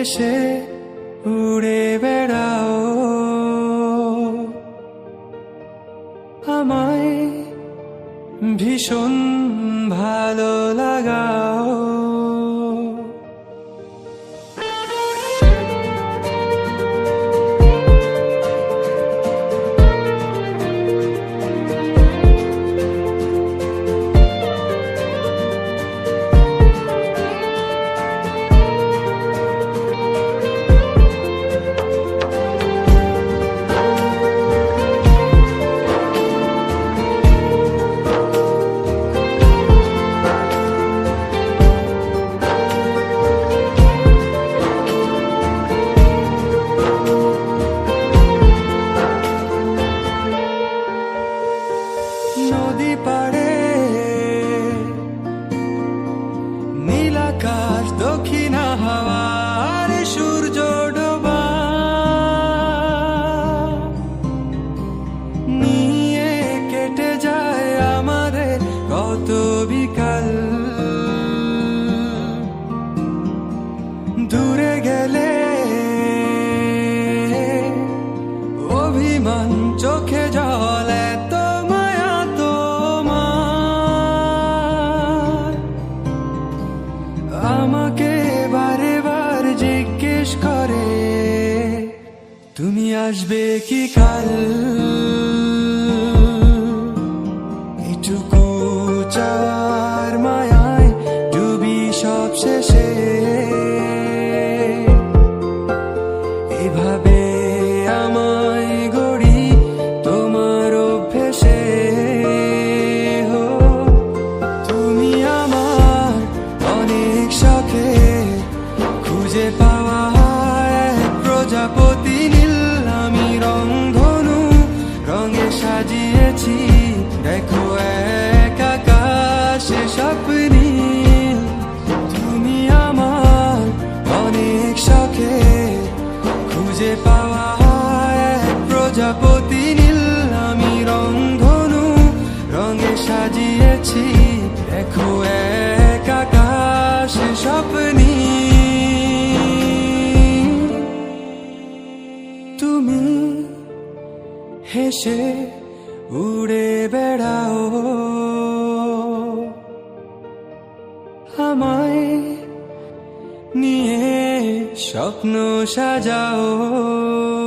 এসে উড়ে বেড়াও। আমায় ভীষণ ভালো লাগাও। নীলাকাশ দক্ষিণ হাওয়ার সূর্য নিয়ে কেটে যায় কত বিকাল। দূরে তুমি আসবে কি কাল? এটুকু চাওয়ার সাজিয়েছি। দেখো এক আকাশে স্বপ্নীল তুমি আমার অনেক শখে। খুঁজে পাওয়া এক প্রজাপতি নীল। আমি রংধনু, রঙে সাজিয়েছি। দেখো এক আকাশে স্বপ্নী। তুমি হেসে উড়ে বেড়াও। আমায় নিয়ে স্বপ্ন সাজাও।